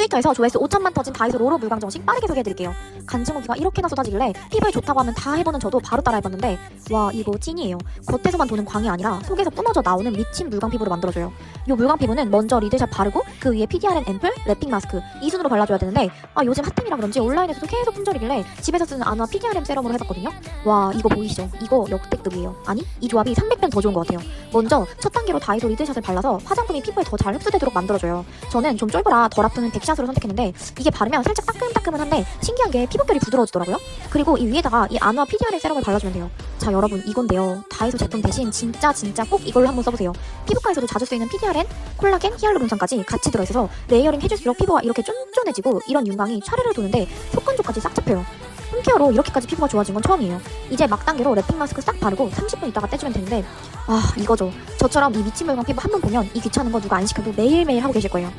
트위터에서 조회수 5천만 터진 다이소 로로 물광 정식 빠르게 소개해드릴게요. 간증 후기가 이렇게나 쏟아지길래 피부에 좋다고 하면 다 해보는 저도 바로 따라해봤는데 와 이거 찐이에요. 겉에서만 도는 광이 아니라 속에서 뿜어져 나오는 미친 물광 피부로 만들어줘요. 이 물광 피부는 먼저 리드샵 바르고 그 위에 PDRN 앰플, 랩핑 마스크 이 순으로 발라줘야 되는데 아 요즘 핫템이라 그런지 온라인에서도 계속 품절이길래 집에서 쓰는 아누아 PDRM 세럼으로 해봤거든요. 와 이거 보이시죠? 이거 역대급이에요. 아니 이 조합이 300배 더 좋은 것 같아요. 먼저 첫 단계로 다이소 리드샷을 발라서 화장품이 피부에 더 잘 흡수되도록 만들어줘요. 저는 좀 쫄보라 덜 아프는 백샷으로 선택했는데 이게 바르면 살짝 따끔따끔은 한데 신기한 게 피부결이 부드러워지더라고요. 그리고 이 위에다가 이 아누아 PDRN 세럼을 발라주면 돼요. 자 여러분 이건데요. 다이소 제품 대신 진짜 진짜 꼭 이걸로 한번 써보세요. 피부과에서도 자주 쓰이는 PDRN, 콜라겐, 히알루론산까지 같이 들어있어서 레이어링 해줄수록 피부가 이렇게 쫀쫀해지고 이런 윤광이 차례를 도는데 속건조까지 싹 잡혀요. 홈케어로 이렇게까지 피부가 좋아진 건 처음이에요. 이제 막 단계로 랩핑 마스크 싹 바르고 30분 있다가 떼주면 되는데 아 이거죠. 저처럼 이 미친 물광 피부 한 번 보면 이 귀찮은 거 누가 안 시켜도 매일매일 하고 계실 거예요.